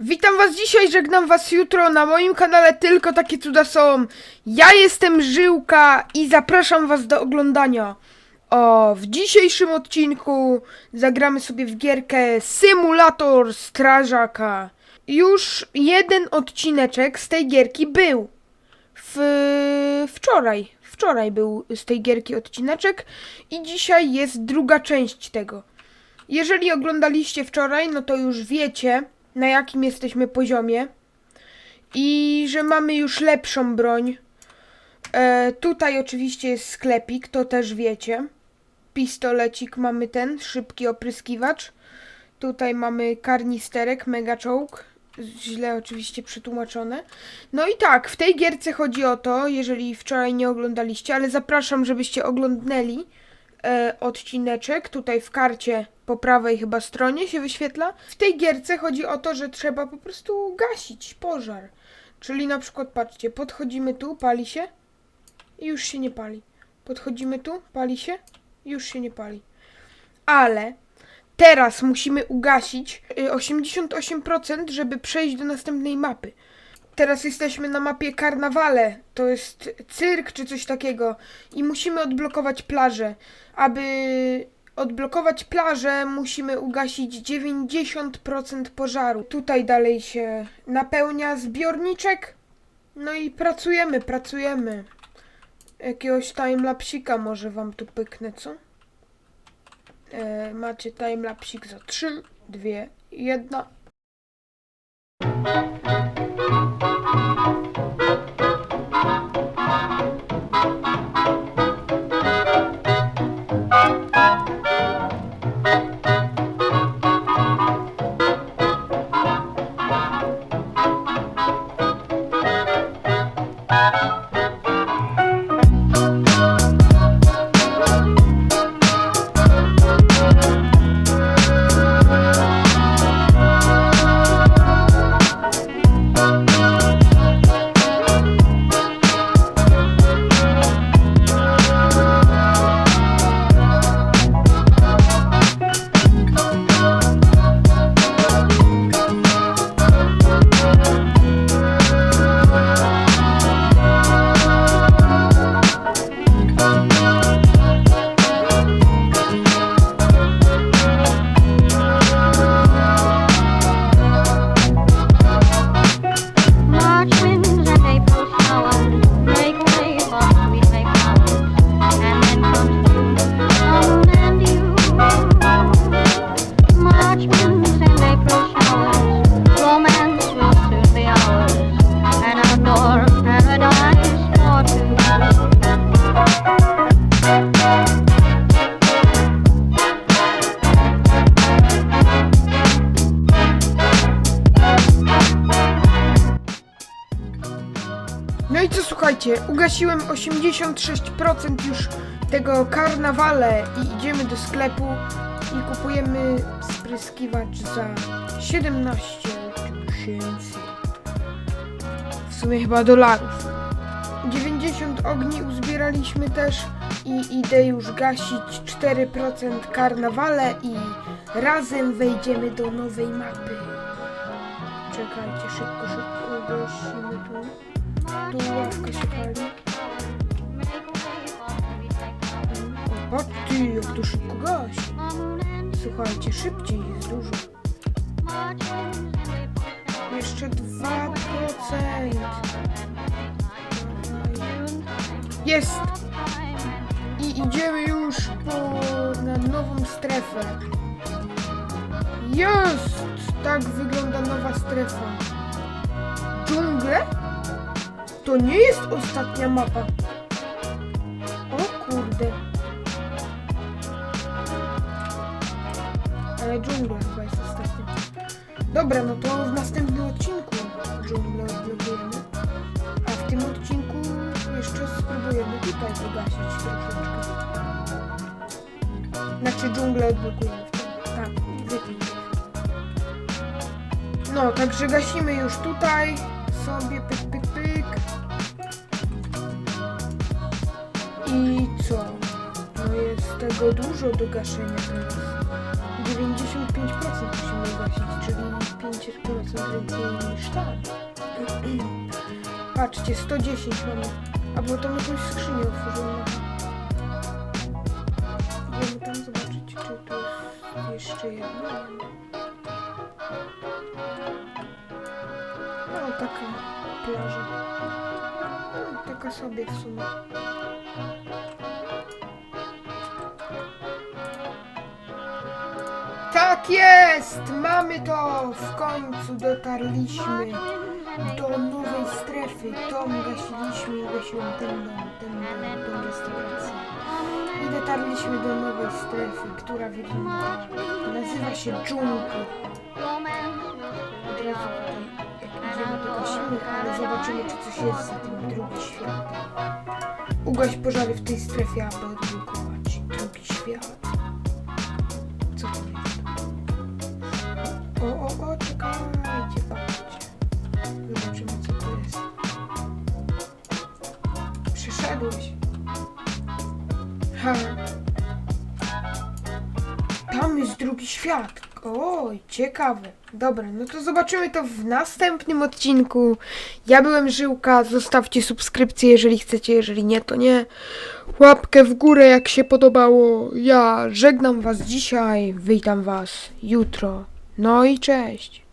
Witam was dzisiaj, żegnam was jutro. Na moim kanale tylko takie cuda są. Ja jestem Żyłka i zapraszam was do oglądania. O, w dzisiejszym odcinku zagramy sobie w gierkę Symulator Strażaka. Już jeden odcineczek z tej gierki był. W... Wczoraj. Wczoraj był z tej gierki odcineczek i dzisiaj jest druga część tego. Jeżeli oglądaliście wczoraj, no to już wiecie, na jakim jesteśmy poziomie. I że mamy już lepszą broń. E, tutaj oczywiście jest sklepik, to też wiecie. Pistolecik mamy ten, szybki opryskiwacz. Tutaj mamy karnisterek, mega czołg. Źle oczywiście przetłumaczone. No i tak, w tej gierce chodzi o to, jeżeli wczoraj nie oglądaliście, ale zapraszam, żebyście oglądnęli e, odcineczek. Tutaj w karcie po prawej chyba stronie się wyświetla. W tej gierce chodzi o to, że trzeba po prostu gasić pożar. Czyli na przykład patrzcie, podchodzimy tu, pali się i już się nie pali. Podchodzimy tu, pali się i już się nie pali. Ale teraz musimy ugasić y, 88%, żeby przejść do następnej mapy. Teraz jesteśmy na mapie Karnawale. To jest cyrk czy coś takiego. I musimy odblokować plażę. Aby odblokować plażę, musimy ugasić 90% pożaru. Tutaj dalej się napełnia zbiorniczek. No i pracujemy, pracujemy. Jakiegoś timelapsika może wam tu pyknę, co? E, macie timelapsik za 3, 2, 1. No i co słuchajcie, ugasiłem 86% już tego karnawale i idziemy do sklepu i kupujemy spryskiwacz za 17 tysięcy. W sumie chyba dolarów. 90 ogni uzbieraliśmy też i idę już gasić 4% karnawale i razem wejdziemy do nowej mapy. Czekajcie, szybko, szybko gasimy tu. Się pali. O, patrzcie, jak to szybko gasi. Słuchajcie, szybciej jest dużo. Jeszcze 2%. Jest! I idziemy już po, na nową strefę. Jest! Tak wygląda nowa strefa. Dżungle? To nie jest ostatnia mapa. O kurde. Ale dżungla chyba jest ostatnia. Dobra, no to w następnym odcinku dżunglę odblokujemy. A w tym odcinku jeszcze spróbujemy tutaj wygasić troszeczkę. Znaczy dżunglę odblokujemy. w. Tak, wypij. No, także gasimy już tutaj sobie pyk, pyk, I co? No jest tego dużo do gaszenia teraz. 95% musimy gasić, czyli 5% więcej niż tam. Patrzcie, 110 mamy. A bo tam jakąś skrzynię otworzyłem. Idziemy tam zobaczyć, czy tu jest jeszcze jedno. No, taka plaża. No, taka sobie w sumie. Tak jest! Mamy to! W końcu dotarliśmy do nowej strefy. Tom gasiliśmy i gasiłem ten dom, restaurację. I dotarliśmy do nowej strefy, która wygląda, nazywa się dżungla. Od razu tutaj, idziemy, to gasimy, ale zobaczymy, czy coś jest za tym drugi świat. Ugaś pożary w tej strefie, aby odblokować drugi świat. Co tam jest? O, o, o, czekajcie, patrzcie. Zobaczymy, co to jest. Przyszedłeś. Ha. Tam jest drugi świat. Oj, ciekawe. Dobra, no to zobaczymy to w następnym odcinku. Ja byłem Żyłka. Zostawcie subskrypcję, jeżeli chcecie. Jeżeli nie, to nie. Łapkę w górę, jak się podobało. Ja żegnam was dzisiaj. Witam was jutro. No i cześć.